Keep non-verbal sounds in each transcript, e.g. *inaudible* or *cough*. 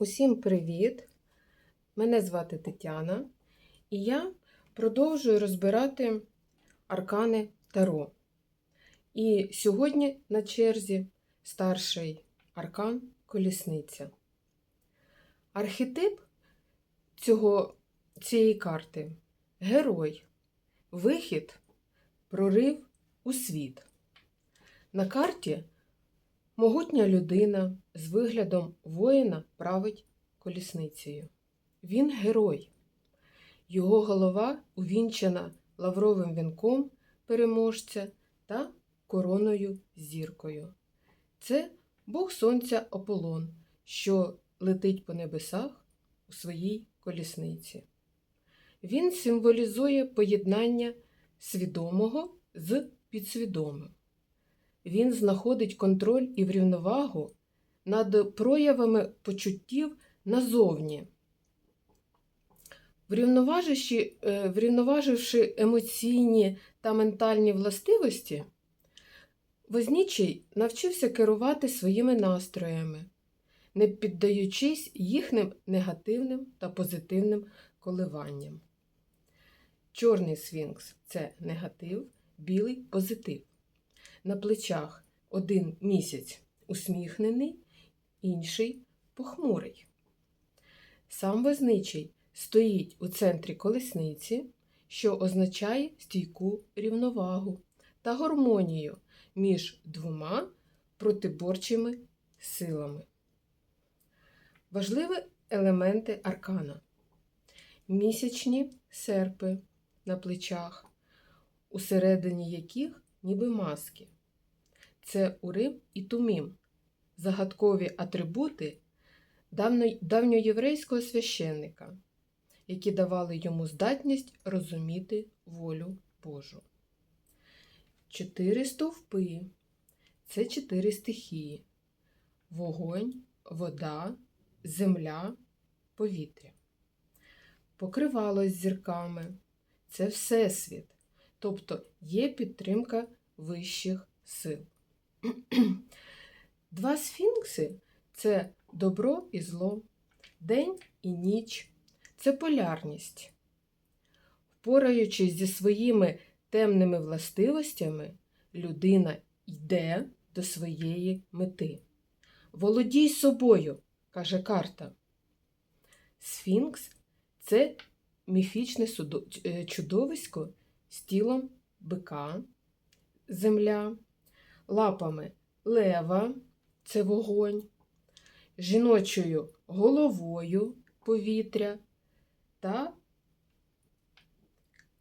Усім привіт! Мене звати Тетяна, і я продовжую розбирати аркани Таро. І сьогодні на черзі старший аркан Колісниця. Архетип цього, цієї карти герой, вихід, прорив у світ. На карті Могутня людина з виглядом воїна править колісницею. Він герой. Його голова увінчана лавровим вінком переможця та короною зіркою. Це Бог Сонця Аполлон, що летить по небесах у своїй колісниці. Він символізує поєднання свідомого з підсвідомим він знаходить контроль і врівновагу над проявами почуттів назовні. Врівноваживши, е, врівноваживши емоційні та ментальні властивості, Вознічий навчився керувати своїми настроями, не піддаючись їхнім негативним та позитивним коливанням. Чорний сфінкс це негатив, білий позитив на плечах один місяць усміхнений, інший похмурий. Сам возничий стоїть у центрі колесниці, що означає стійку рівновагу та гармонію між двома протиборчими силами. Важливі елементи аркана. Місячні серпи на плечах, усередині яких ніби маски. Це Урим і Тумім, загадкові атрибути давньоєврейського священника, які давали йому здатність розуміти волю Божу. Чотири стовпи це чотири стихії: вогонь, вода, земля, повітря. Покривало з зірками це Всесвіт, тобто є підтримка вищих сил. *clears throat* Два сфінкси це добро і зло, день і ніч, це полярність. Впораючись зі своїми темними властивостями, людина йде до своєї мети. Володій собою, каже карта. Сфінкс це міфічне е, чудовисько з тілом бика, земля, лапами лева це вогонь, жіночою головою повітря та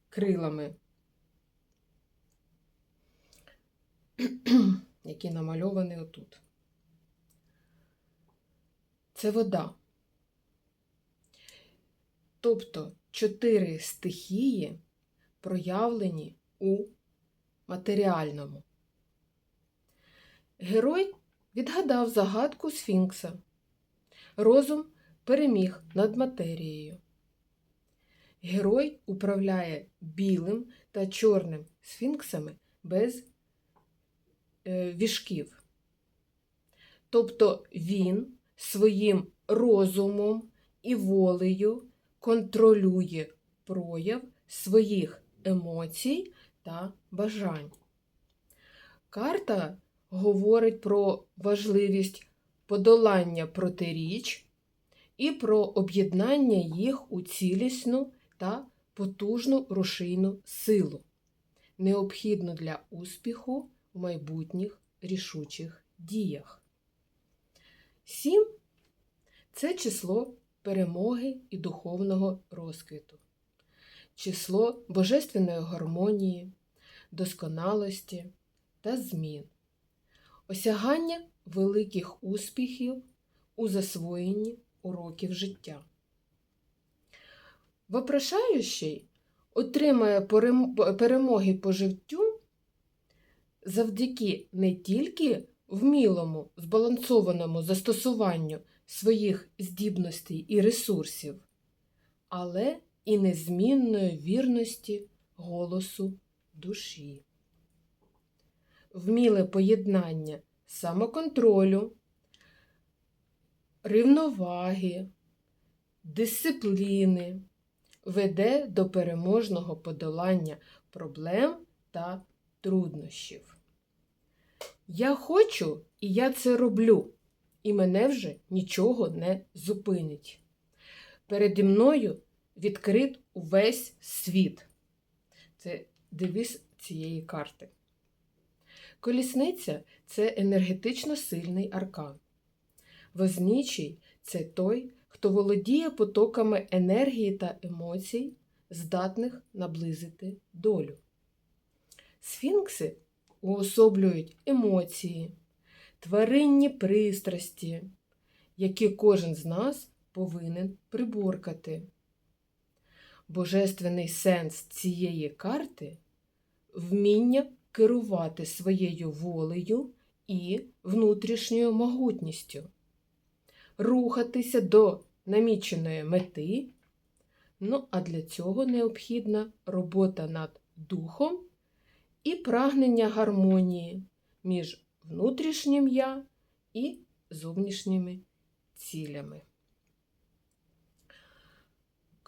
крилами, які намальовані отут. Це вода. Тобто чотири стихії проявлені у матеріальному. Герой відгадав загадку Сфінкса. Розум переміг над матерією. Герой управляє білим та чорним сфінксами без е, вішків. Тобто він своїм розумом і волею контролює прояв своїх емоцій та бажань. Карта говорить про важливість подолання протиріч і про об'єднання їх у цілісну та потужну рушійну силу, необхідну для успіху в майбутніх рішучих діях. Сім це число перемоги і духовного розквіту число божественної гармонії, досконалості та змін, осягання великих успіхів у засвоєнні уроків життя. Вопрошаючий отримає перемоги по життю завдяки не тільки вмілому, збалансованому застосуванню своїх здібностей і ресурсів, але і незмінної вірності голосу душі. Вміле поєднання самоконтролю, рівноваги, дисципліни, веде до переможного подолання проблем та труднощів. Я хочу, і я це роблю, і мене вже нічого не зупинить. Переді мною відкрит увесь світ. Це девіз цієї карти. Колісниця це енергетично сильний аркан. Вознічий це той, хто володіє потоками енергії та емоцій, здатних наблизити долю. Сфінкси уособлюють емоції, тваринні пристрасті, які кожен з нас повинен приборкати. Божественний сенс цієї карти вміння керувати своєю волею і внутрішньою могутністю, рухатися до наміченої мети. Ну, а для цього необхідна робота над духом і прагнення гармонії між внутрішнім я і зовнішніми цілями.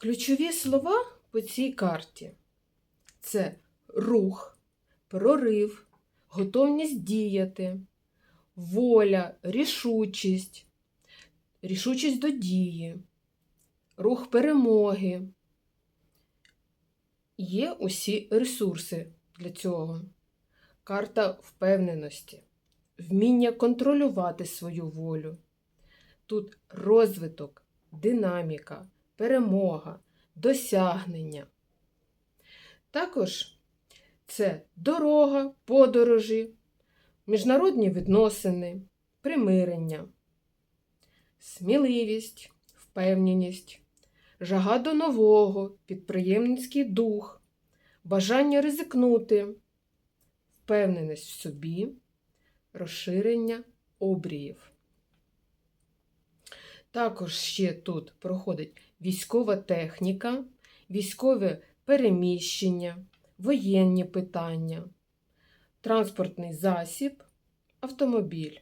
Ключові слова по цій карті це рух, прорив, готовність діяти, воля, рішучість, рішучість до дії, рух перемоги. Є усі ресурси для цього. Карта впевненості, вміння контролювати свою волю. Тут розвиток, динаміка, перемога, досягнення. Також це дорога, подорожі, міжнародні відносини, примирення, сміливість, впевненість, жага до нового, підприємницький дух, бажання ризикнути, впевненість в собі, розширення обріїв. Також ще тут проходить військова техніка, військове переміщення, воєнні питання, транспортний засіб, автомобіль.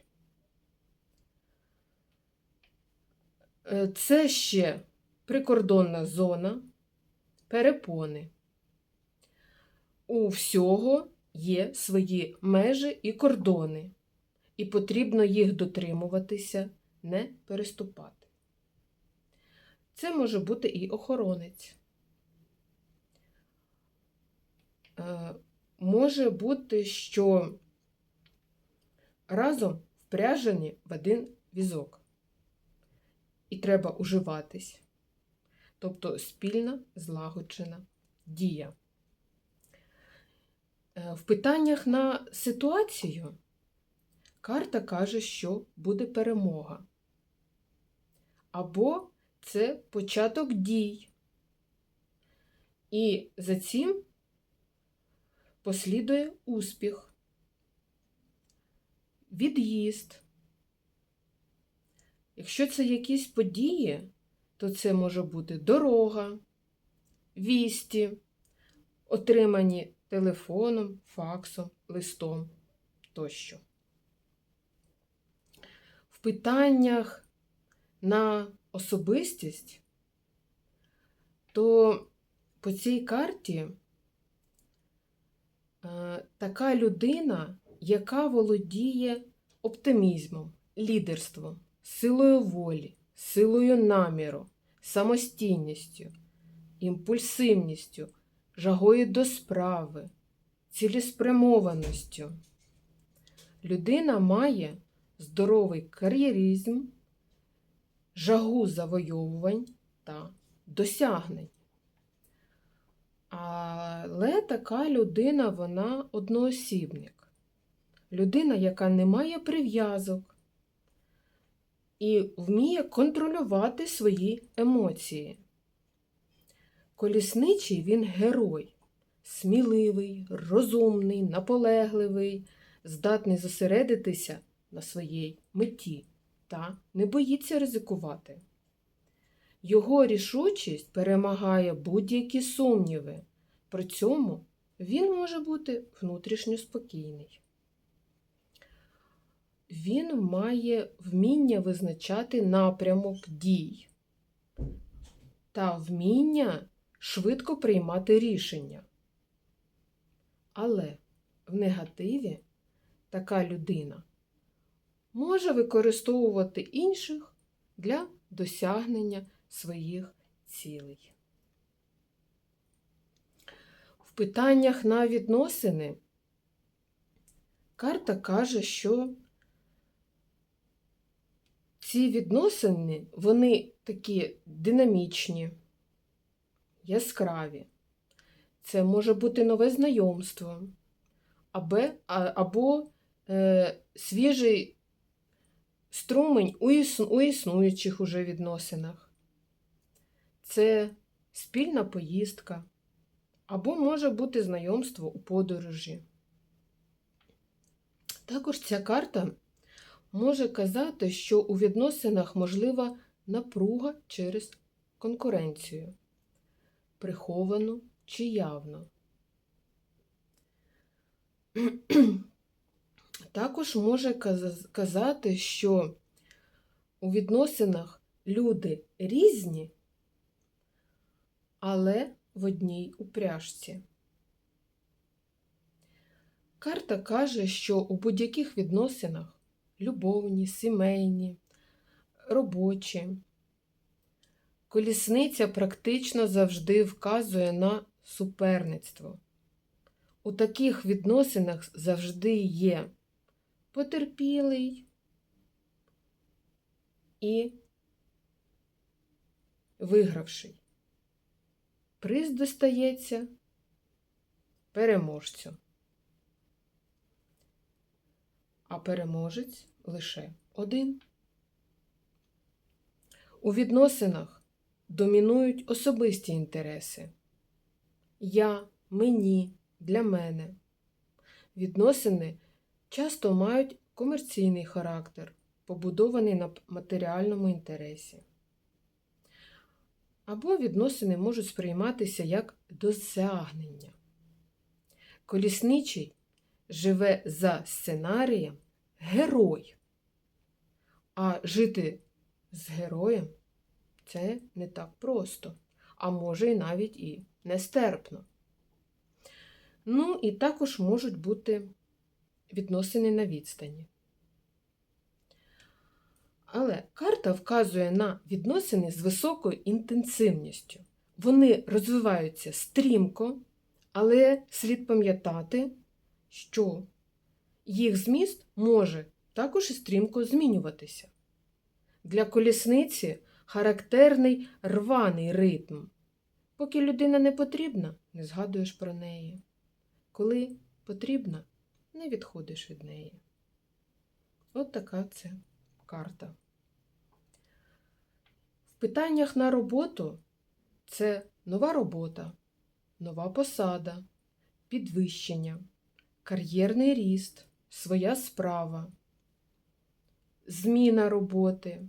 Е, Це ще прикордонна зона, перепони. У всього є свої межі і кордони, і потрібно їх дотримуватися, не переступати. Це може бути і охоронець. Е, Може бути, що разом впряжені в один візок. І треба уживатись. Тобто спільна злагоджена дія. Е, В питаннях на ситуацію карта каже, що буде перемога. Або це початок дій. І за цим послідує успіх, від'їзд. Якщо це якісь події, то це може бути дорога, вісті, отримані телефоном, факсом, листом тощо. В питаннях на особистість, то по цій карті е, така людина, яка володіє оптимізмом, лідерством, силою волі, силою наміру, самостійністю, імпульсивністю, жагою до справи, цілеспрямованістю. Людина має здоровий кар'єризм, жагу завойовувань та досягнень. Але така людина, вона одноосібник. Людина, яка не має прив'язок і вміє контролювати свої емоції. Колісничий він герой, сміливий, розумний, наполегливий, здатний зосередитися на своїй меті та не боїться ризикувати. Його рішучість перемагає будь-які сумніви, при цьому він може бути внутрішньо спокійний. він має вміння визначати напрямок дій та вміння швидко приймати рішення. Але в негативі така людина може використовувати інших для досягнення своїх цілей. В питаннях на відносини карта каже, що ці відносини, вони такі динамічні, яскраві. Це може бути нове знайомство, або, або е, свіжий струмень у, іс, у існуючих уже відносинах. Це спільна поїздка, або може бути знайомство у подорожі. Також ця карта може казати, що у відносинах можлива напруга через конкуренцію, приховану чи явно. Також може казати, що у відносинах люди різні, але в одній упряжці. Карта каже, що у будь-яких відносинах любовні, сімейні, робочі, колісниця практично завжди вказує на суперництво. У таких відносинах завжди є потерпілий і вигравший. Приз достається переможцю. А переможець лише один. У відносинах домінують особисті інтереси. Я, мені, для мене. Відносини часто мають комерційний характер, побудований на матеріальному інтересі. Або відносини можуть сприйматися як досягнення. Колісничий живе за сценарієм герой. А жити з героєм це не так просто, а може і навіть і нестерпно. Ну, і також можуть бути відносини на відстані. Але карта вказує на відносини з високою інтенсивністю. Вони розвиваються стрімко, але слід пам'ятати, що їх зміст може також і стрімко змінюватися. Для колісниці характерний рваний ритм. Поки людина не потрібна, не згадуєш про неї. Коли потрібна, не відходиш від неї. От така це карта. В питаннях на роботу це нова робота, нова посада, підвищення, кар'єрний ріст, своя справа, зміна роботи,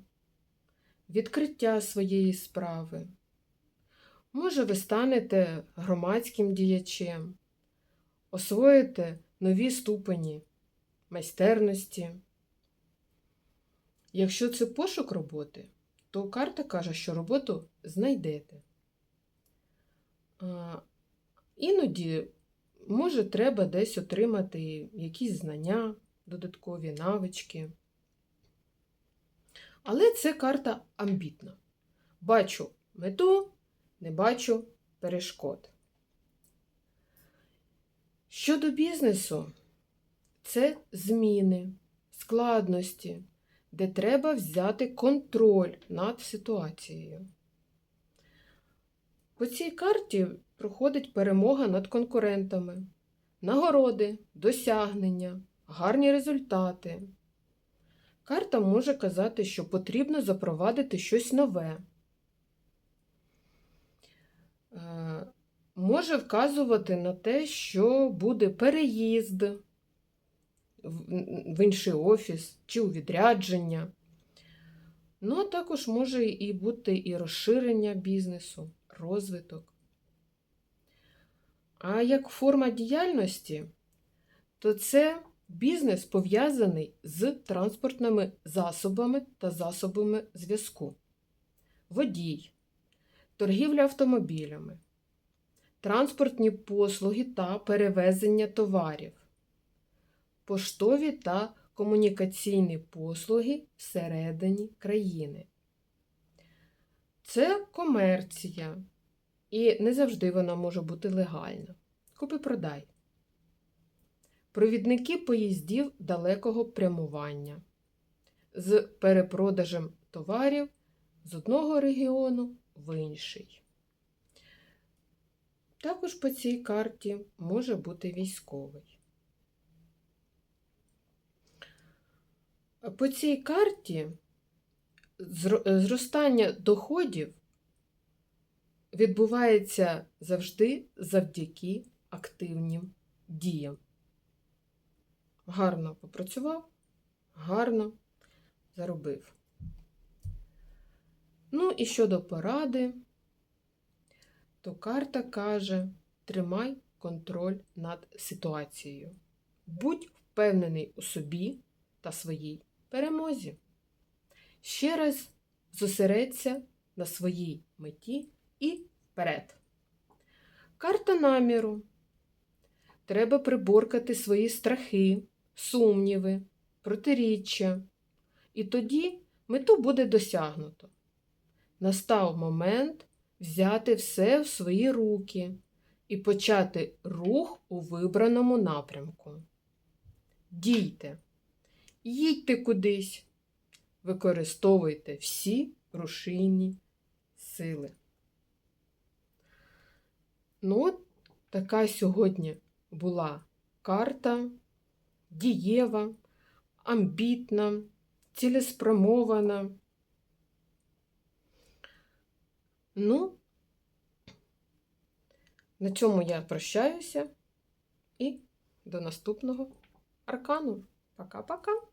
відкриття своєї справи. Може, ви станете громадським діячем, освоїте нові ступені майстерності. Якщо це пошук роботи, то карта каже, що роботу знайдете. Іноді, може, треба десь отримати якісь знання, додаткові навички. Але це карта амбітна. Бачу мету, не бачу перешкод. Щодо бізнесу, це зміни, складності, де треба взяти контроль над ситуацією. По цій карті проходить перемога над конкурентами, нагороди, досягнення, гарні результати. Карта може казати, що потрібно запровадити щось нове. Е, Може вказувати на те, що буде переїзд в інший офіс чи у відрядження. Ну, а також може і бути і розширення бізнесу, розвиток. А як форма діяльності, то це Бізнес пов'язаний з транспортними засобами та засобами зв'язку. Водій, торгівля автомобілями, транспортні послуги та перевезення товарів, поштові та комунікаційні послуги всередині країни. Це комерція, і не завжди вона може бути легальна. Купи-продай. Провідники поїздів далекого прямування з перепродажем товарів з одного регіону в інший. Також по цій карті може бути військовий. По цій карті зростання доходів відбувається завжди завдяки активним діям. Гарно попрацював, гарно заробив. Ну і щодо поради, то карта каже: тримай контроль над ситуацією. Будь впевнений у собі та своїй перемозі. Ще раз зосередься на своїй меті і вперед. Карта наміру. Треба приборкати свої страхи, сумніви, протиріччя. І тоді мету буде досягнуто. Настав момент взяти все в свої руки і почати рух у вибраному напрямку. Дійте, їдьте кудись, використовуйте всі рушійні сили. Ну, от така сьогодні була карта дієва, амбітна, цілеспрямована. Ну, на цьому я прощаюся і до наступного аркану. Пока-пока!